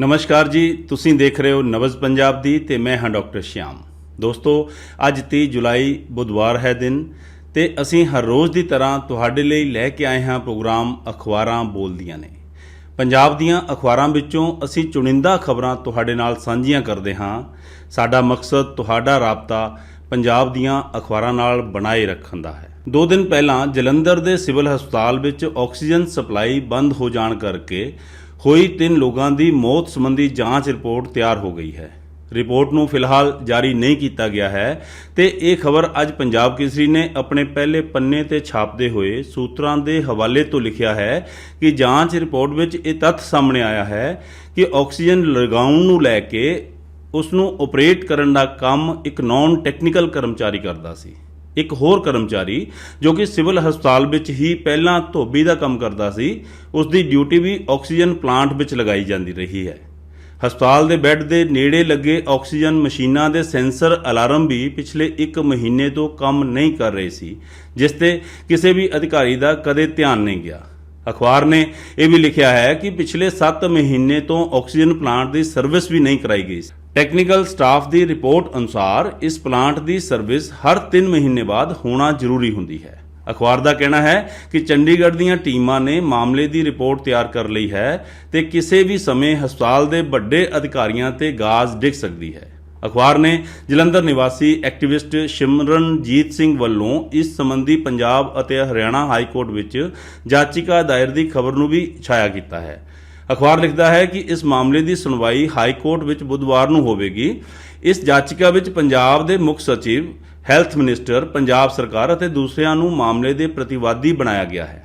ਨਮਸਕਾਰ ਜੀ, ਤੁਸੀਂ ਦੇਖ ਰਹੇ ਹੋ ਨਵਜ਼ ਪੰਜਾਬ ਦੀ ਤੇ ਮੈਂ ਹਾਂ ਡਾਕਟਰ ਸ਼ਿਆਮ। ਦੋਸਤੋ, ਅੱਜ 30 ਜੁਲਾਈ ਬੁੱਧਵਾਰ ਹੈ ਦਿਨ ਤੇ ਅਸੀਂ ਹਰ ਰੋਜ਼ ਦੀ ਤਰ੍ਹਾਂ ਤੁਹਾਡੇ ਲਈ ਲੈ ਕੇ ਆਏ ਹਾਂ ਪ੍ਰੋਗਰਾਮ ਅਖਬਾਰਾਂ ਬੋਲਦੀਆਂ ਨੇ। ਪੰਜਾਬ ਦੀਆਂ ਅਖਬਾਰਾਂ ਵਿੱਚੋਂ ਅਸੀਂ ਚੁਣਿੰਦਾ ਖਬਰਾਂ ਤੁਹਾਡੇ ਨਾਲ ਸਾਂਝੀਆਂ ਕਰਦੇ ਹਾਂ। ਸਾਡਾ ਮਕਸਦ ਤੁਹਾਡਾ ਰਾਬਤਾ ਪੰਜਾਬ ਦੀਆਂ ਅਖਬਾਰਾਂ ਨਾਲ ਬਣਾਏ ਰੱਖਣ ਦਾ ਹੈ। ਦੋ ਦਿਨ ਪਹਿਲਾਂ ਜਲੰਧਰ ਦੇ ਸਿਵਲ ਹਸਪਤਾਲ ਵਿੱਚ ਆਕਸੀਜਨ ਸਪਲਾਈ ਬੰਦ ਹੋ ਜਾਣ ਕਰਕੇ ਹੋਈ ਤਿੰਨ ਲੋਕਾਂ ਦੀ ਮੌਤ ਸੰਬੰਧੀ ਜਾਂਚ ਰਿਪੋਰਟ ਤਿਆਰ ਹੋ ਗਈ ਹੈ। ਰਿਪੋਰਟ ਨੂੰ ਫਿਲਹਾਲ ਜਾਰੀ ਨਹੀਂ ਕੀਤਾ ਗਿਆ ਹੈ ਤੇ ਇਹ ਖਬਰ ਅੱਜ ਪੰਜਾਬ ਕੇਸਰੀ ਨੇ ਆਪਣੇ ਪਹਿਲੇ ਪੰਨੇ ਤੇ ਛਾਪਦੇ ਹੋਏ ਸੂਤਰਾਂ ਦੇ ਹਵਾਲੇ ਤੋਂ ਲਿਖਿਆ ਹੈ ਕਿ ਜਾਂਚ ਰਿਪੋਰਟ ਵਿੱਚ ਇਹ ਤੱਥ ਸਾਹਮਣੇ ਆਇਆ ਹੈ ਕਿ ਆਕਸੀਜਨ ਲਗਾਉਣ ਨੂੰ ਲੈ ਕੇ ਉਸ ਨੂੰ ਆਪਰੇਟ ਕਰਨ ਦਾ ਕੰਮ ਇੱਕ ਨਾਨ ਟੈਕਨੀਕਲ ਕਰਮਚਾਰੀ ਕਰਦਾ ਸੀ। ਇੱਕ ਹੋਰ ਕਰਮਚਾਰੀ ਜੋ ਕਿ ਸਿਵਲ ਹਸਪਤਾਲ ਵਿੱਚ ਹੀ ਪਹਿਲਾਂ ਧੋਬੀ ਦਾ ਕੰਮ ਕਰਦਾ ਸੀ, ਉਸ ਦੀ ਡਿਊਟੀ ਵੀ ਆਕਸੀਜਨ ਪਲਾਂਟ ਵਿੱਚ ਲਗਾਈ ਜਾਂਦੀ ਰਹੀ ਹੈ। ਹਸਪਤਾਲ ਦੇ ਬੈੱਡ ਦੇ ਨੇੜੇ ਲੱਗੇ ਆਕਸੀਜਨ ਮਸ਼ੀਨਾਂ ਦੇ ਸੈਂਸਰ ਅਲਾਰਮ ਵੀ ਪਿਛਲੇ 1 ਮਹੀਨੇ ਤੋਂ ਕੰਮ ਨਹੀਂ ਕਰ ਰਹੇ ਸੀ, ਜਿਸ ਤੇ ਕਿਸੇ ਵੀ ਅਧਿਕਾਰੀ ਦਾ ਕਦੇ ਧਿਆਨ ਨਹੀਂ ਗਿਆ। ਅਖਬਾਰ ਨੇ ਇਹ ਵੀ ਲਿਖਿਆ ਹੈ ਕਿ ਪਿਛਲੇ 7 ਮਹੀਨੇ ਤੋਂ ਆਕਸੀਜਨ ਪਲਾਂਟ ਦੀ ਸਰਵਿਸ ਵੀ ਨਹੀਂ ਕਰਾਈ ਗਈ ਸੀ। ਟੈਕਨੀਕਲ ਸਟਾਫ ਦੀ ਰਿਪੋਰਟ ਅਨੁਸਾਰ ਇਸ ਪਲਾਂਟ ਦੀ ਸਰਵਿਸ ਹਰ 3 ਮਹੀਨੇ ਬਾਅਦ ਹੋਣਾ ਜ਼ਰੂਰੀ ਹੁੰਦੀ ਹੈ। ਅਖਬਾਰ ਦਾ ਕਹਿਣਾ ਹੈ ਕਿ ਚੰਡੀਗੜ੍ਹ ਦੀਆਂ ਟੀਮਾਂ ਨੇ ਮਾਮਲੇ ਦੀ ਰਿਪੋਰਟ ਤਿਆਰ ਕਰ ਲਈ ਹੈ ਤੇ ਕਿਸੇ ਵੀ ਸਮੇਂ ਹਸਪਤਾਲ ਦੇ ਵੱਡੇ ਅਧਿਕਾਰੀਆਂ ਤੇ ਗਾਜ਼ ਡਿੱਗ ਸਕਦੀ ਹੈ। ਅਖਬਾਰ ਨੇ ਜਲੰਧਰ ਨਿਵਾਸੀ ਐਕਟਿਵਿਸਟ ਸਿਮਰਨਜੀਤ ਸਿੰਘ ਵੱਲੋਂ ਇਸ ਸੰਬੰਧੀ ਪੰਜਾਬ ਅਤੇ ਹਰਿਆਣਾ ਹਾਈ ਕੋਰਟ ਵਿੱਚ ਜਾਚਿਕਾ ਦਾਇਰ ਦੀ ਖਬਰ ਨੂੰ ਵੀ ਛਾਇਆ ਕੀਤਾ ਹੈ। ਅਖਬਾਰ ਲਿਖਦਾ ਹੈ ਕਿ ਇਸ ਮਾਮਲੇ ਦੀ ਸੁਣਵਾਈ ਹਾਈ ਕੋਰਟ ਵਿੱਚ ਬੁੱਧਵਾਰ ਨੂੰ ਹੋਵੇਗੀ। ਇਸ ਜਾਚਿਕਾ ਵਿੱਚ ਪੰਜਾਬ ਦੇ ਮੁੱਖ ਸਚਿਵ, ਹੈਲਥ ਮਿਨਿਸਟਰ, ਪੰਜਾਬ ਸਰਕਾਰ ਅਤੇ ਦੂਸਰਿਆਂ ਨੂੰ ਮਾਮਲੇ ਦੇ ਪ੍ਰਤੀਵਾਦੀ ਬਣਾਇਆ ਗਿਆ ਹੈ।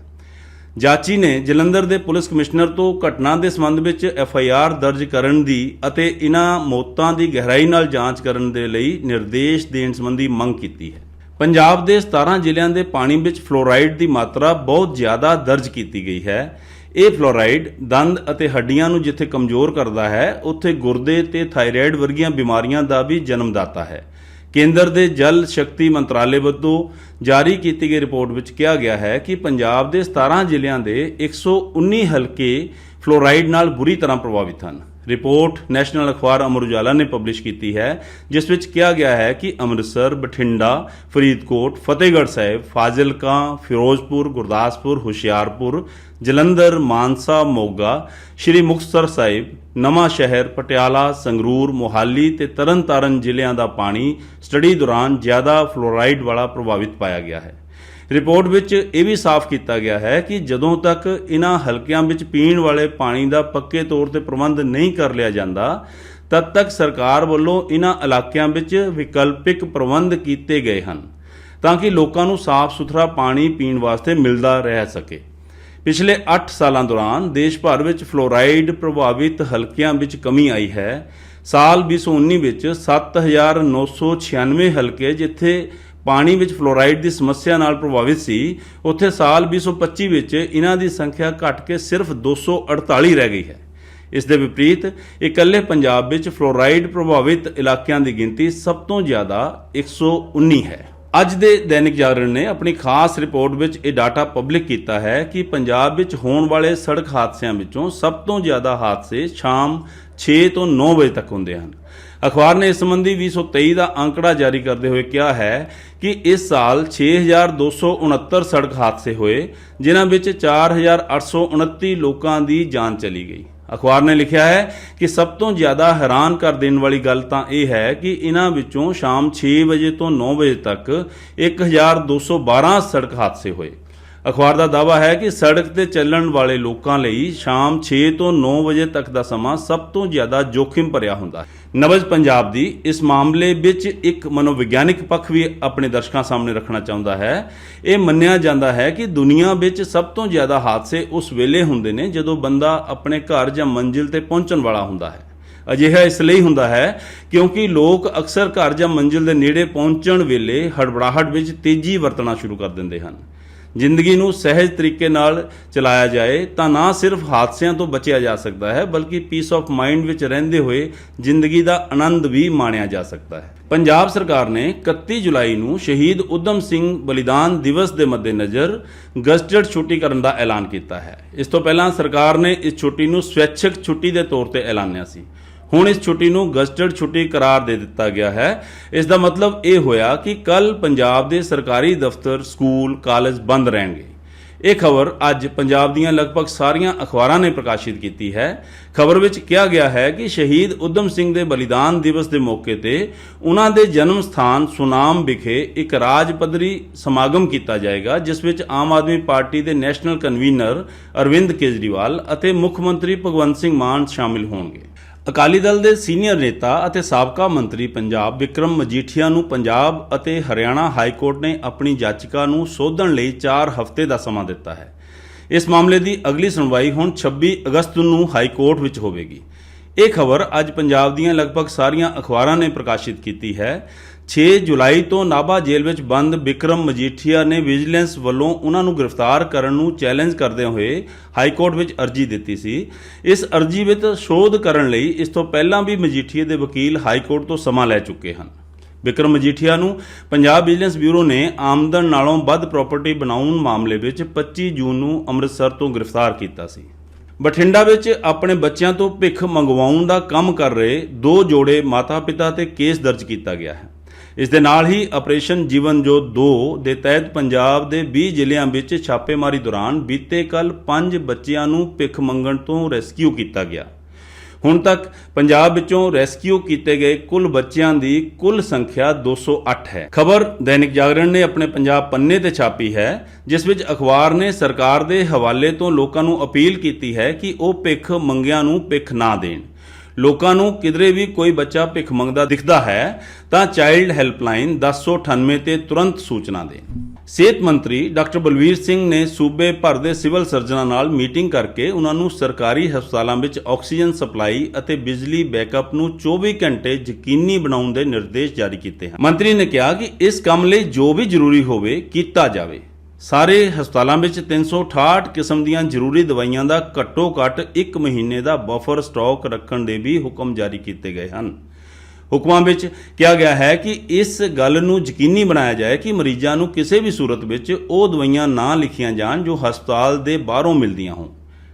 ਜਾਚੀ ਨੇ ਜਲੰਧਰ ਦੇ ਪੁਲਿਸ ਕਮਿਸ਼ਨਰ ਤੋਂ ਘਟਨਾ ਦੇ ਸੰਬੰਧ ਵਿੱਚ ਐਫ ਆਈ ਆਰ ਦਰਜ ਕਰਨ ਦੀ ਅਤੇ ਇਨ੍ਹਾਂ ਮੌਤਾਂ ਦੀ ਗਹਿਰਾਈ ਨਾਲ ਜਾਂਚ ਕਰਨ ਦੇ ਲਈ ਨਿਰਦੇਸ਼ ਦੇਣ ਸੰਬੰਧੀ ਮੰਗ ਕੀਤੀ ਹੈ। ਪੰਜਾਬ ਦੇ 17 ਜ਼ਿਲ੍ਹਿਆਂ ਦੇ ਪਾਣੀ ਵਿੱਚ ਫਲੋਰਾਈਡ ਦੀ ਮਾਤਰਾ ਬਹੁਤ ਜ਼ਿਆਦਾ ਦਰਜ ਕੀਤੀ ਗਈ ਹੈ। ਇਹ ਫਲੋਰਾਈਡ ਦੰਦ ਅਤੇ ਹੱਡੀਆਂ ਨੂੰ ਜਿੱਥੇ ਕਮਜ਼ੋਰ ਕਰਦਾ ਹੈ, ਉੱਥੇ ਗੁਰਦੇ ਤੇ ਥਾਇਰਾਇਡ ਵਰਗੀਆਂ ਬਿਮਾਰੀਆਂ ਦਾ ਵੀ ਜਨਮਦਾਤਾ ਹੈ। ਕੇਂਦਰ ਦੇ ਜਲ ਸ਼ਕਤੀ ਮੰਤਰਾਲੇ ਵੱਲੋਂ ਜਾਰੀ ਕੀਤੀ ਗਈ ਰਿਪੋਰਟ ਵਿੱਚ ਕਿਹਾ ਗਿਆ ਹੈ ਕਿ ਪੰਜਾਬ ਦੇ 17 ਜ਼ਿਲ੍ਹਿਆਂ ਦੇ 119 ਹਲਕੇ ਫਲੋਰਾਈਡ ਨਾਲ ਬੁਰੀ ਤਰ੍ਹਾਂ ਪ੍ਰਭਾਵਿਤ ਹਨ। ਰਿਪੋਰਟ ਨੈਸ਼ਨਲ ਅਖਬਾਰ ਅਮਰ ਉਜਾਲਾ ਨੇ ਪਬਲਿਸ਼ ਕੀਤੀ ਹੈ, ਜਿਸ ਵਿੱਚ ਕਿਹਾ ਗਿਆ ਹੈ ਕਿ ਅੰਮ੍ਰਿਤਸਰ, ਬਠਿੰਡਾ, ਫਰੀਦਕੋਟ, ਫਤਿਹਗੜ੍ਹ ਸਾਹਿਬ, ਫਾਜ਼ਿਲਕਾ, ਫਿਰੋਜ਼ਪੁਰ, ਗੁਰਦਾਸਪੁਰ, ਹੁਸ਼ਿਆਰਪੁਰ, ਜਲੰਧਰ, ਮਾਨਸਾ, ਮੋਗਾ, ਸ਼੍ਰੀ ਮੁਕਤਸਰ ਸਾਹਿਬ, ਨਵਾਂ ਸ਼ਹਿਰ, ਪਟਿਆਲਾ, ਸੰਗਰੂਰ, ਮੋਹਾਲੀ ਤੇ ਤਰਨਤਾਰਨ ਜ਼ਿਲ੍ਹਿਆਂ ਦਾ ਪਾਣੀ ਸਟੱਡੀ ਦੌਰਾਨ ਜ਼ਿਆਦਾ ਫਲੋਰਾਈਡ ਵਾਲਾ ਪ੍ਰਭਾਵਿਤ ਪਾਇਆ ਗਿਆ ਹੈ। ਰਿਪੋਰਟ ਵਿੱਚ ਇਹ ਵੀ ਸਾਫ਼ ਕੀਤਾ ਗਿਆ ਹੈ ਕਿ ਜਦੋਂ ਤੱਕ ਇਹਨਾਂ ਹਲਕਿਆਂ ਵਿੱਚ ਪੀਣ ਵਾਲੇ ਪਾਣੀ ਦਾ ਪੱਕੇ ਤੌਰ ਤੇ ਪ੍ਰਬੰਧ ਨਹੀਂ ਕਰ ਲਿਆ ਜਾਂਦਾ, ਤਦ ਤੱਕ ਸਰਕਾਰ ਵੱਲੋਂ ਇਹਨਾਂ ਇਲਾਕਿਆਂ ਵਿੱਚ ਵਿਕਲਪਿਕ ਪ੍ਰਬੰਧ ਕੀਤੇ ਗਏ ਹਨ, ਤਾਂ ਕਿ ਲੋਕਾਂ ਨੂੰ ਸਾਫ਼ ਸੁਥਰਾ ਪਾਣੀ ਪੀਣ ਵਾਸਤੇ ਮਿਲਦਾ ਰਹਿ ਸਕੇ। ਪਿਛਲੇ 8 ਸਾਲਾਂ ਦੌਰਾਨ ਦੇਸ਼ ਭਰ ਵਿੱਚ ਫਲੋਰਾਈਡ ਪ੍ਰਭਾਵਿਤ ਹਲਕਿਆਂ ਵਿੱਚ ਕਮੀ ਆਈ ਹੈ। ਸਾਲ 2019 ਵਿੱਚ 7996 ਹਲਕੇ ਜਿੱਥੇ ਪਾਣੀ ਵਿੱਚ ਫਲੋਰਾਈਡ ਦੀ ਸਮੱਸਿਆ ਨਾਲ ਪ੍ਰਭਾਵਿਤ ਸੀ। ਉੱਥੇ ਸਾਲ 2025 ਵਿੱਚ ਇਹਨਾਂ ਦੀ ਸੰਖਿਆ ਘਟ ਕੇ ਸਿਰਫ 248 ਰਹਿ ਗਈ ਹੈ। ਇਸ ਦੇ ਵਿਪਰੀਤ, ਇਕੱਲੇ ਪੰਜਾਬ ਵਿੱਚ ਫਲੋਰਾਈਡ ਪ੍ਰਭਾਵਿਤ ਇਲਾਕਿਆਂ ਦੀ ਗਿਣਤੀ ਸਭ ਤੋਂ ਜ਼ਿਆਦਾ 119 ਹੈ। ਅੱਜ ਦੇ ਦੈਨਿਕ ਜਾਗਰਣ ਨੇ ਆਪਣੀ ਖਾਸ ਰਿਪੋਰਟ ਵਿੱਚ ਇਹ ਡਾਟਾ ਪਬਲਿਕ ਕੀਤਾ ਹੈ ਕਿ ਪੰਜਾਬ ਵਿੱਚ ਹੋਣ ਵਾਲੇ ਸੜਕ ਹਾਦਸਿਆਂ ਵਿੱਚੋਂ ਸਭ ਤੋਂ ਜ਼ਿਆਦਾ ਹਾਦਸੇ ਸ਼ਾਮ 6 ਤੋਂ 9 ਵਜੇ ਤੱਕ ਹੁੰਦੇ ਹਨ। ਅਖਬਾਰ ਨੇ ਇਸ ਸੰਬੰਧੀ 2023 ਦਾ ਅੰਕੜਾ ਜਾਰੀ ਕਰਦੇ ਹੋਏ ਕਿਹਾ ਹੈ ਕਿ ਇਸ ਸਾਲ 6269 ਸੜਕ ਹਾਦਸੇ ਹੋਏ, ਜਿਨ੍ਹਾਂ ਵਿੱਚ 4829 ਲੋਕਾਂ ਦੀ ਜਾਨ ਚਲੀ ਗਈ। ਅਖਬਾਰ ਨੇ ਲਿਖਿਆ ਹੈ ਕਿ ਸਭ ਤੋਂ ਜ਼ਿਆਦਾ ਹੈਰਾਨ ਕਰ ਦੇਣ ਵਾਲੀ ਗੱਲ ਤਾਂ ਇਹ ਹੈ ਕਿ ਇਹਨਾਂ ਵਿੱਚੋਂ ਸ਼ਾਮ 6 ਵਜੇ ਤੋਂ 9 ਵਜੇ ਤੱਕ 1212 ਸੜਕ ਹਾਦਸੇ ਹੋਏ। ਅਖਬਾਰ ਦਾ ਦਾਅਵਾ ਹੈ ਕਿ ਸੜਕ ਤੇ ਚੱਲਣ ਵਾਲੇ ਲੋਕਾਂ ਲਈ ਸ਼ਾਮ 6 ਤੋਂ 9 ਵਜੇ ਤੱਕ ਦਾ ਸਮਾਂ ਸਭ ਤੋਂ ਜ਼ਿਆਦਾ ਜੋਖਿਮ ਭਰਿਆ ਹੁੰਦਾ ਹੈ। ਨਵਜ ਪੰਜਾਬ ਦੀ ਇਸ ਮਾਮਲੇ ਵਿੱਚ ਇੱਕ ਮਨੋਵਿਗਿਆਨਿਕ ਪੱਖ ਵੀ ਆਪਣੇ ਦਰਸ਼ਕਾਂ ਸਾਹਮਣੇ ਰੱਖਣਾ ਚਾਹੁੰਦਾ ਹੈ। ਇਹ ਮੰਨਿਆ ਜਾਂਦਾ ਹੈ ਕਿ ਦੁਨੀਆ ਵਿੱਚ ਸਭ ਤੋਂ ਜ਼ਿਆਦਾ ਹਾਦਸੇ ਉਸ ਵੇਲੇ ਹੁੰਦੇ ਨੇ ਜਦੋਂ ਬੰਦਾ ਆਪਣੇ ਘਰ ਜਾਂ ਮੰਜ਼ਿਲ ਤੇ ਪਹੁੰਚਣ ਵਾਲਾ ਹੁੰਦਾ ਹੈ। ਅਜਿਹਾ ਇਸ ਲਈ ਹੁੰਦਾ ਹੈ ਕਿਉਂਕਿ ਲੋਕ ਅਕਸਰ ਘਰ ਜਾਂ ਮੰਜ਼ਿਲ ਦੇ ਨੇੜੇ ਪਹੁੰਚਣ ਵੇਲੇ ਹੜਬੜਾਹਟ ਵਿੱਚ ਤੇਜ਼ੀ ਵਰਤਣਾ ਸ਼ੁਰੂ ਕਰ ਦਿੰਦੇ ਹਨ। ਜ਼ਿੰਦਗੀ ਨੂੰ ਸਹਿਜ ਤਰੀਕੇ ਨਾਲ ਚਲਾਇਆ ਜਾਏ, ਤਾਂ ਨਾ ਸਿਰਫ ਹਾਦਸਿਆਂ ਤੋਂ ਬਚਿਆ ਜਾ ਸਕਦਾ ਹੈ, ਬਲਕਿ ਪੀਸ ਆਫ ਮਾਈਂਡ ਵਿੱਚ ਰਹਿੰਦੇ ਹੋਏ ਜ਼ਿੰਦਗੀ ਦਾ ਆਨੰਦ ਵੀ ਮਾਣਿਆ ਜਾ ਸਕਦਾ ਹੈ। ਪੰਜਾਬ ਸਰਕਾਰ ਨੇ 31 ਜੁਲਾਈ ਨੂੰ ਸ਼ਹੀਦ ਉਦਮ ਸਿੰਘ ਬਲੀਦਾਨ ਦਿਵਸ ਦੇ ਮੱਦੇਨਜ਼ਰ ਗਜ਼ਟਡ ਛੁੱਟੀ ਕਰਨ ਦਾ ਐਲਾਨ ਕੀਤਾ ਹੈ। ਇਸ ਤੋਂ ਪਹਿਲਾਂ ਸਰਕਾਰ ਨੇ ਇਸ ਛੁੱਟੀ ਨੂੰ ਸਵੈਛਿਕ ਛੁੱਟੀ ਦੇ ਤੌਰ ਤੇ ਐਲਾਨਿਆ ਸੀ। ਹੁਣ ਇਸ ਛੁੱਟੀ ਨੂੰ ਗਜ਼ਟਡ ਛੁੱਟੀ ਕਰਾਰ ਦੇ ਦਿੱਤਾ ਗਿਆ ਹੈ। ਇਸ ਦਾ ਮਤਲਬ ਇਹ ਹੋਇਆ ਕਿ ਕੱਲ ਪੰਜਾਬ ਦੇ ਸਰਕਾਰੀ ਦਫ਼ਤਰ, ਸਕੂਲ, ਕਾਲਜ ਬੰਦ ਰਹਿਣਗੇ। ਇਹ ਖਬਰ ਅੱਜ ਪੰਜਾਬ ਦੀਆਂ ਲਗਭਗ ਸਾਰੀਆਂ ਅਖਬਾਰਾਂ ਨੇ ਪ੍ਰਕਾਸ਼ਿਤ ਕੀਤੀ ਹੈ। ਖਬਰ ਵਿੱਚ ਕਿਹਾ ਗਿਆ ਹੈ ਕਿ ਸ਼ਹੀਦ ਉਦਮ ਸਿੰਘ ਦੇ ਬਲੀਦਾਨ ਦਿਵਸ ਦੇ ਮੌਕੇ ਤੇ ਉਹਨਾਂ ਦੇ ਜਨਮ ਸਥਾਨ ਸੁਨਾਮ ਵਿਖੇ ਇੱਕ ਰਾਜ ਪੱਧਰੀ ਸਮਾਗਮ ਕੀਤਾ ਜਾਏਗਾ, ਜਿਸ ਵਿੱਚ ਆਮ ਆਦਮੀ ਪਾਰਟੀ ਦੇ ਨੈਸ਼ਨਲ ਕਨਵੀਨਰ ਅਰਵਿੰਦ ਕੇਜਰੀਵਾਲ ਅਤੇ ਮੁੱਖ ਮੰਤਰੀ ਭਗਵੰਤ ਸਿੰਘ ਮਾਨ ਸ਼ਾਮਿਲ ਹੋਣਗੇ। ਅਕਾਲੀ ਦਲ ਦੇ ਸੀਨੀਅਰ ਨੇਤਾ ਅਤੇ ਸਾਬਕਾ ਮੰਤਰੀ ਪੰਜਾਬ ਵਿਕਰਮ ਮਜੀਠੀਆ ਨੂੰ ਪੰਜਾਬ ਅਤੇ ਹਰਿਆਣਾ ਹਾਈ ਕੋਰਟ ਨੇ ਆਪਣੀ ਯਾਚਿਕਾ ਨੂੰ ਸੋਧਣ ਲਈ 4 ਹਫ਼ਤੇ ਦਾ ਸਮਾਂ ਦਿੱਤਾ ਹੈ। ਇਸ ਮਾਮਲੇ ਦੀ ਅਗਲੀ ਸੁਣਵਾਈ ਹੁਣ 26 ਅਗਸਤ ਨੂੰ ਹਾਈ ਕੋਰਟ ਵਿੱਚ ਹੋਵੇਗੀ। ਇਹ ਖਬਰ ਅੱਜ ਪੰਜਾਬ ਦੀਆਂ ਲਗਭਗ ਸਾਰੀਆਂ ਅਖਬਾਰਾਂ ਨੇ ਪ੍ਰਕਾਸ਼ਿਤ ਕੀਤੀ ਹੈ। 6 ਜੁਲਾਈ ਤੋਂ ਨਾਭਾ ਜੇਲ੍ਹ ਵਿੱਚ ਬੰਦ ਵਿਕਰਮ ਮਜੀਠੀਆ ਨੇ ਵਿਜੀਲੈਂਸ ਵੱਲੋਂ ਉਹਨਾਂ ਨੂੰ ਗ੍ਰਿਫਤਾਰ ਕਰਨ ਨੂੰ ਚੈਲੰਜ ਕਰਦੇ ਹੋਏ ਹਾਈ ਕੋਰਟ ਵਿੱਚ ਅਰਜ਼ੀ ਦਿੱਤੀ ਸੀ। ਇਸ ਅਰਜ਼ੀ ਵਿੱਚ ਸ਼ੋਧ ਕਰਨ ਲਈ ਇਸ ਤੋਂ ਪਹਿਲਾਂ ਵੀ ਮਜੀਠੀਆ ਦੇ ਵਕੀਲ ਹਾਈ ਕੋਰਟ ਤੋਂ ਸਮਾਂ ਲੈ ਚੁੱਕੇ ਹਨ। ਵਿਕਰਮ ਮਜੀਠੀਆ ਨੂੰ ਪੰਜਾਬ ਵਿਜੀਲੈਂਸ ਬਿਊਰੋ ਨੇ ਆਮਦਨ ਨਾਲੋਂ ਵੱਧ ਪ੍ਰਾਪਰਟੀ ਬਣਾਉਣ ਮਾਮਲੇ ਵਿੱਚ 25 ਜੂਨ ਨੂੰ ਅੰਮ੍ਰਿਤਸਰ ਤੋਂ ਗ੍ਰਿਫਤਾਰ ਕੀਤਾ ਸੀ। ਬਠਿੰਡਾ ਵਿੱਚ ਆਪਣੇ ਬੱਚਿਆਂ ਤੋਂ ਭਿੱਖ ਮੰਗਵਾਉਣ ਦਾ ਕੰਮ ਕਰ ਰਹੇ ਦੋ ਜੋੜੇ ਮਾਤਾ-ਪਿਤਾ ਤੇ ਕੇਸ ਦਰਜ ਕੀਤਾ ਗਿਆ ਹੈ। ਇਸ ਦੇ ਨਾਲ ਹੀ ਆਪਰੇਸ਼ਨ ਜੀਵਨ ਜੋ 2 ਦੇ ਤਹਿਤ ਪੰਜਾਬ ਦੇ 20 ਜ਼ਿਲ੍ਹਿਆਂ ਵਿੱਚ ਛਾਪੇਮਾਰੀ ਦੌਰਾਨ ਬੀਤੇ ਕੱਲ 5 ਬੱਚਿਆਂ ਨੂੰ ਭਿੱਖ ਮੰਗਣ ਤੋਂ ਰੈਸਕਿਊ ਕੀਤਾ ਗਿਆ। ਹੁਣ ਤੱਕ ਪੰਜਾਬ ਵਿੱਚੋਂ ਰੈਸਕਿਊ ਕੀਤੇ ਗਏ ਕੁੱਲ ਬੱਚਿਆਂ ਦੀ ਕੁੱਲ ਸੰਖਿਆ 208 ਹੈ। ਖਬਰ ਦੈਨਿਕ ਜਾਗਰਣ ਨੇ ਆਪਣੇ ਪੰਜਾਬ ਪੰਨੇ ਤੇ ਛਾਪੀ ਹੈ, ਜਿਸ ਵਿੱਚ ਅਖਬਾਰ ਨੇ ਸਰਕਾਰ ਦੇ ਹਵਾਲੇ ਤੋਂ ਲੋਕਾਂ ਨੂੰ ਅਪੀਲ ਕੀਤੀ ਹੈ ਕਿ ਉਹ ਭਿੱਖ ਮੰਗਿਆਂ ਨੂੰ ਭਿੱਖ ਨਾ ਦੇਣ। ਲੋਕਾਂ ਨੂੰ ਕਿਧਰੇ ਵੀ ਕੋਈ ਬੱਚਾ ਭਿੱਖ ਮੰਗਦਾ ਦਿਖਦਾ ਹੈ, ਤਾਂ ਚਾਈਲਡ ਹੈਲਪਲਾਈਨ 1098 ਤੇ ਤੁਰੰਤ ਸੂਚਨਾ ਦੇਣ ਸਿਹਤ ਮੰਤਰੀ ਡਾਕਟਰ ਬਲਵੀਰ ਸਿੰਘ ਨੇ ਸੂਬੇ ਭਰ ਦੇ ਸਿਵਲ ਸਰਜਨਾਂ ਨਾਲ ਮੀਟਿੰਗ ਕਰਕੇ ਉਹਨਾਂ ਨੂੰ ਸਰਕਾਰੀ ਹਸਪਤਾਲਾਂ ਵਿੱਚ ਆਕਸੀਜਨ ਸਪਲਾਈ ਅਤੇ ਬਿਜਲੀ ਬੈਕਅਪ ਨੂੰ 24 ਘੰਟੇ ਯਕੀਨੀ ਬਣਾਉਣ ਦੇ ਨਿਰਦੇਸ਼ ਜਾਰੀ ਕੀਤੇ ਹਨ। ਮੰਤਰੀ ਨੇ ਕਿਹਾ ਕਿ ਇਸ ਕੰਮ ਲਈ ਜੋ ਵੀ ਜ਼ਰੂਰੀ ਹੋਵੇ, ਕੀਤਾ ਜਾਵੇ। ਸਾਰੇ ਹਸਪਤਾਲਾਂ ਵਿੱਚ 368 ਕਿਸਮ ਦੀਆਂ ਜ਼ਰੂਰੀ ਦਵਾਈਆਂ ਦਾ ਘੱਟੋ-ਘੱਟ 1 ਮਹੀਨੇ ਦਾ ਬਫਰ ਸਟਾਕ ਰੱਖਣ ਦੇ ਵੀ ਹੁਕਮ ਜਾਰੀ ਕੀਤੇ ਗਏ ਹਨ। ਹੁਕਮਾਂ ਵਿੱਚ ਕਿਹਾ ਗਿਆ ਹੈ ਕਿ ਇਸ ਗੱਲ ਨੂੰ ਯਕੀਨੀ ਬਣਾਇਆ ਜਾਏ ਕਿ ਮਰੀਜ਼ਾਂ ਨੂੰ ਕਿਸੇ ਵੀ ਸੂਰਤ ਵਿੱਚ ਉਹ ਦਵਾਈਆਂ ਨਾ ਲਿਖੀਆਂ ਜਾਣ ਜੋ ਹਸਪਤਾਲ ਦੇ ਬਾਹਰੋਂ ਮਿਲਦੀਆਂ ਹੋਣ।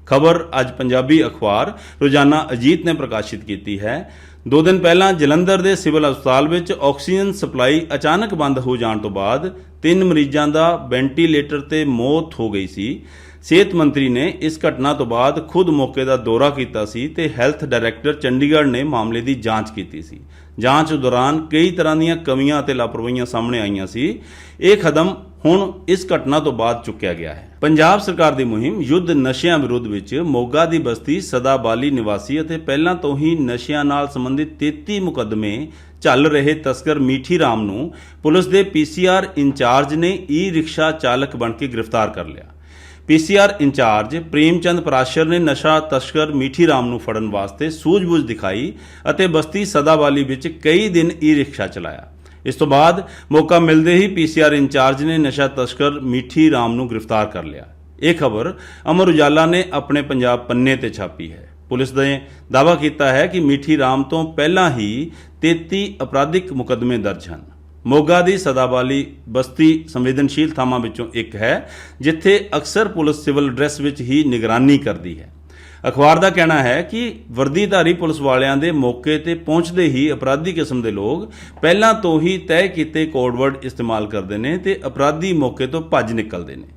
ਖਬਰ ਅੱਜ ਪੰਜਾਬੀ ਅਖਬਾਰ ਰੋਜ਼ਾਨਾ ਅਜੀਤ ਨੇ ਪ੍ਰਕਾਸ਼ਿਤ ਕੀਤੀ ਹੈ। ਦੋ ਦਿਨ ਪਹਿਲਾਂ ਜਲੰਧਰ ਦੇ ਸਿਵਲ ਹਸਪਤਾਲ ਵਿੱਚ ਆਕਸੀਜਨ ਸਪਲਾਈ ਅਚਾਨਕ ਬੰਦ ਹੋ ਜਾਣ ਤੋਂ ਬਾਅਦ ਤਿੰਨ ਮਰੀਜ਼ਾਂ ਦਾ ਵੈਂਟੀਲੇਟਰ ਤੇ ਮੌਤ ਹੋ ਗਈ ਸੀ। ਸਿਹਤ ਮੰਤਰੀ ਨੇ ਇਸ ਘਟਨਾ ਤੋਂ ਬਾਅਦ ਖੁਦ ਮੌਕੇ ਦਾ ਦੌਰਾ ਕੀਤਾ ਸੀ ਤੇ ਹੈਲਥ ਡਾਇਰੈਕਟਰ ਚੰਡੀਗੜ੍ਹ ਨੇ ਮਾਮਲੇ ਦੀ ਜਾਂਚ ਕੀਤੀ ਸੀ। ਜਾਂਚ ਦੌਰਾਨ ਕਈ ਤਰ੍ਹਾਂ ਦੀਆਂ ਕਮੀਆਂ ਅਤੇ ਲਾਪਰਵਾਹੀਆਂ ਸਾਹਮਣੇ ਆਈਆਂ ਸੀ। ਇਹ ਕਦਮ ਹੁਣ ਇਸ ਘਟਨਾ ਤੋਂ ਬਾਅਦ ਚੁੱਕਿਆ ਗਿਆ ਹੈ। ਪੰਜਾਬ ਸਰਕਾਰ ਦੀ ਮੁਹਿੰਮ ਯੁੱਧ ਨਸ਼ਿਆਂ ਵਿਰੁੱਧ ਵਿੱਚ ਮੋਗਾ ਦੀ ਬਸਤੀ ਸਦਾਬਾਲੀ ਨਿਵਾਸੀ ਅਤੇ ਪਹਿਲਾਂ ਤੋਂ ਹੀ ਨਸ਼ਿਆਂ ਨਾਲ ਸੰਬੰਧਿਤ 33 ਮੁਕੱਦਮੇ ਚੱਲ ਰਹੇ ਤਸਕਰ ਮੀਠੀ ਰਾਮ ਨੂੰ ਪੁਲਿਸ ਦੇ ਪੀਸੀਆਰ ਇੰਚਾਰਜ ਨੇ ਈ ਰਿਕਸ਼ਾ ਚਾਲਕ ਬਣ ਕੇ ਗ੍ਰਿਫਤਾਰ ਕਰ ਲਿਆ। ਪੀਸੀਆਰ ਇੰਚਾਰਜ ਪ੍ਰੇਮਚੰਦ ਪਰਾਸ਼ਰ ਨੇ ਨਸ਼ਾ ਤਸਕਰ ਮੀਠੀ ਰਾਮ ਨੂੰ ਫੜਨ ਵਾਸਤੇ ਸੂਝ-ਬੂਝ ਦਿਖਾਈ ਅਤੇ ਬਸਤੀ ਸਦਾਵਾਲੀ ਵਿੱਚ ਕਈ ਦਿਨ ਈ ਰਿਕਸ਼ਾ ਚਲਾਇਆ। ਇਸ ਤੋਂ ਬਾਅਦ ਮੌਕਾ ਮਿਲਦੇ ਹੀ ਪੀਸੀਆਰ ਇੰਚਾਰਜ ਨੇ ਨਸ਼ਾ ਤਸਕਰ ਮੀਠੀ ਰਾਮ ਨੂੰ ਗ੍ਰਿਫਤਾਰ ਕਰ ਲਿਆ। ਇਹ ਖਬਰ ਅਮਰ ਉਜਾਲਾ ਨੇ ਆਪਣੇ ਪੰਜਾਬ ਪੰਨੇ ਤੇ ਛਾਪੀ ਹੈ। ਪੁਲਿਸ ਨੇ ਦਾਅਵਾ ਕੀਤਾ ਹੈ ਕਿ ਮੀਠੀ ਰਾਮ ਤੋਂ ਪਹਿਲਾਂ ਹੀ 33 ਅਪਰਾਧਿਕ ਮੁਕੱਦਮੇ ਦਰਜ ਹਨ। ਮੋਗਾ ਦੀ ਸਦਾਬਾਲੀ ਬਸਤੀ ਸੰਵੇਦਨਸ਼ੀਲ ਥਾਵਾਂ ਵਿੱਚੋਂ ਇੱਕ ਹੈ, ਜਿੱਥੇ ਅਕਸਰ ਪੁਲਿਸ ਸਿਵਲ ਡਰੈਸ ਵਿੱਚ ਹੀ ਨਿਗਰਾਨੀ ਕਰਦੀ ਹੈ। ਅਖਬਾਰ ਦਾ ਕਹਿਣਾ ਹੈ ਕਿ ਵਰਦੀਧਾਰੀ ਪੁਲਿਸ ਵਾਲਿਆਂ ਦੇ ਮੌਕੇ ਤੇ ਪਹੁੰਚਦੇ ਹੀ ਅਪਰਾਧੀ ਕਿਸਮ ਦੇ ਲੋਕ ਪਹਿਲਾਂ ਤੋਂ ਹੀ ਤੈਅ ਕੀਤੇ ਕੋਡਵਰਡ ਇਸਤੇਮਾਲ ਕਰਦੇ ਨੇ ਤੇ ਅਪਰਾਧੀ ਮੌਕੇ ਤੋਂ ਭੱਜ ਨਿਕਲਦੇ ਨੇ।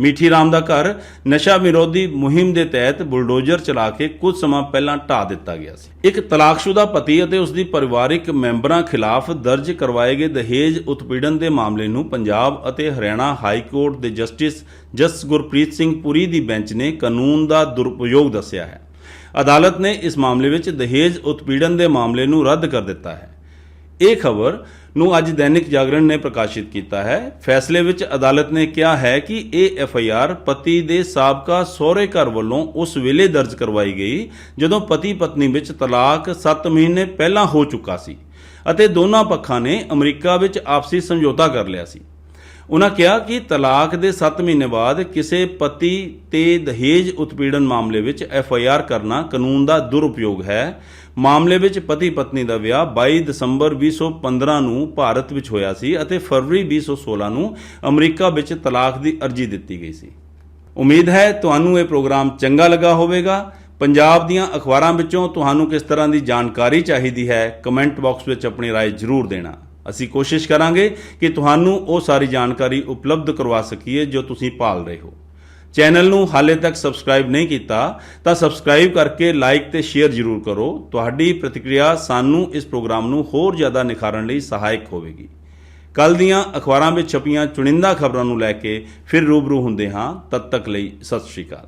ਮੀਠੀ ਰਾਮ ਦਾ ਘਰ ਨਸ਼ਾ ਵਿਰੋਧੀ ਮੁਹਿੰਮ ਦੇ ਤਹਿਤ ਬੁਲਡੋਜ਼ਰ ਚਲਾ ਕੇ ਕੁਝ ਸਮਾਂ ਪਹਿਲਾਂ ਢਾ ਦਿੱਤਾ ਗਿਆ ਸੀ। ਇੱਕ ਤਲਾਕਸ਼ੁਦਾ ਪਤੀ ਅਤੇ ਉਸ ਦੀ ਪਰਿਵਾਰਕ ਮੈਂਬਰਾਂ ਖਿਲਾਫ ਦਰਜ ਕਰਵਾਏ ਗਏ ਦਹੇਜ ਉਤਪੀੜਨ ਦੇ ਮਾਮਲੇ ਨੂੰ ਪੰਜਾਬ ਅਤੇ ਹਰਿਆਣਾ ਹਾਈ ਕੋਰਟ ਦੇ ਜਸਟਿਸ ਜਸ ਗੁਰਪ੍ਰੀਤ ਸਿੰਘ ਪੁਰੀ ਦੀ ਬੈਂਚ ਨੇ ਕਾਨੂੰਨ ਦਾ ਦੁਰਉਪਯੋਗ ਦੱਸਿਆ ਹੈ। ਅਦਾਲਤ ਨੇ ਇਸ ਮਾਮਲੇ ਵਿੱਚ ਦਹੇਜ ਉਤਪੀੜਨ ਦੇ ਮਾਮਲੇ ਨੂੰ ਰੱਦ ਕਰ ਦਿੱਤਾ ਹੈ। ਇਹ ਖਬਰ ਨੂੰ ਅੱਜ ਦੈਨਿਕ ਜਾਗਰਣ ਨੇ ਪ੍ਰਕਾਸ਼ਿਤ ਕੀਤਾ ਹੈ। ਫੈਸਲੇ ਵਿੱਚ ਅਦਾਲਤ ਨੇ ਕਿਹਾ ਹੈ ਕਿ ਇਹ ਐਫ ਆਈ ਆਰ ਪਤੀ ਦੇ ਸਾਬਕਾ ਸਹੁਰੇ ਘਰ ਵੱਲੋਂ ਉਸ ਵੇਲੇ ਦਰਜ ਕਰਵਾਈ ਗਈ, ਜਦੋਂ ਪਤੀ ਪਤਨੀ ਵਿੱਚ ਤਲਾਕ 7 ਮਹੀਨੇ ਪਹਿਲਾਂ ਹੋ ਚੁੱਕਾ ਸੀ ਅਤੇ ਦੋਨਾਂ ਪੱਖਾਂ ਨੇ ਅਮਰੀਕਾ ਵਿੱਚ ਆਪਸੀ ਸਮਝੌਤਾ ਕਰ ਲਿਆ ਸੀ। ਉਹਨਾਂ ਕਿਹਾ ਕਿ ਤਲਾਕ ਦੇ 7 ਮਹੀਨੇ ਬਾਅਦ ਕਿਸੇ ਪਤੀ ਤੇ ਦਹੇਜ ਉਤਪੀੜਨ ਮਾਮਲੇ ਵਿੱਚ ਐਫ ਆਈ ਆਰ ਕਰਨਾ ਕਾਨੂੰਨ ਦਾ ਦੁਰਉਪਯੋਗ ਹੈ ਮਾਮਲੇ ਵਿੱਚ ਪਤੀ ਪਤਨੀ ਦਾ ਵਿਆਹ 22 ਦਸੰਬਰ 2015 ਨੂੰ ਭਾਰਤ ਵਿੱਚ ਹੋਇਆ ਸੀ ਅਤੇ ਫਰਵਰੀ 2016 ਨੂੰ ਅਮਰੀਕਾ ਵਿੱਚ ਤਲਾਕ ਦੀ ਅਰਜ਼ੀ ਦਿੱਤੀ ਗਈ ਸੀ ਉਮੀਦ ਹੈ ਤੁਹਾਨੂੰ ਇਹ ਪ੍ਰੋਗਰਾਮ ਚੰਗਾ ਲੱਗਾ ਹੋਵੇਗਾ ਪੰਜਾਬ ਦੀਆਂ ਅਖਬਾਰਾਂ ਵਿੱਚੋਂ ਤੁਹਾਨੂੰ ਕਿਸ ਤਰ੍ਹਾਂ ਦੀ ਜਾਣਕਾਰੀ ਚਾਹੀਦੀ ਹੈ ਕਮੈਂਟ ਬਾਕਸ ਵਿੱਚ ਆਪਣੀ رائے ਜ਼ਰੂਰ ਦੇਣਾ ਅਸੀਂ ਕੋਸ਼ਿਸ਼ ਕਰਾਂਗੇ ਕਿ ਤੁਹਾਨੂੰ ਉਹ ਸਾਰੀ ਜਾਣਕਾਰੀ ਉਪਲਬਧ ਕਰਵਾ ਸਕੀਏ ਜੋ ਤੁਸੀਂ ਭਾਲ ਰਹੇ ਹੋ। ਚੈਨਲ ਨੂੰ ਹਾਲੇ ਤੱਕ ਸਬਸਕ੍ਰਾਈਬ ਨਹੀਂ ਕੀਤਾ ਤਾਂ ਸਬਸਕ੍ਰਾਈਬ ਕਰਕੇ ਲਾਈਕ ਤੇ ਸ਼ੇਅਰ ਜ਼ਰੂਰ ਕਰੋ। ਤੁਹਾਡੀ ਪ੍ਰਤੀਕਿਰਿਆ ਸਾਨੂੰ ਇਸ ਪ੍ਰੋਗਰਾਮ ਨੂੰ ਹੋਰ ਜ਼ਿਆਦਾ ਨਿਖਾਰਨ ਲਈ ਸਹਾਇਕ ਹੋਵੇਗੀ। ਕੱਲ ਦੀਆਂ ਅਖਬਾਰਾਂ ਵਿੱਚ ਛਪੀਆਂ ਚੁਣਿੰਦਾ ਖਬਰਾਂ ਨੂੰ ਲੈ ਕੇ ਫਿਰ ਰੂਬਰੂ ਹੁੰਦੇ ਹਾਂ। ਤਦ ਤੱਕ ਲਈ ਸਤਿ ਸ਼੍ਰੀ ਅਕਾਲ।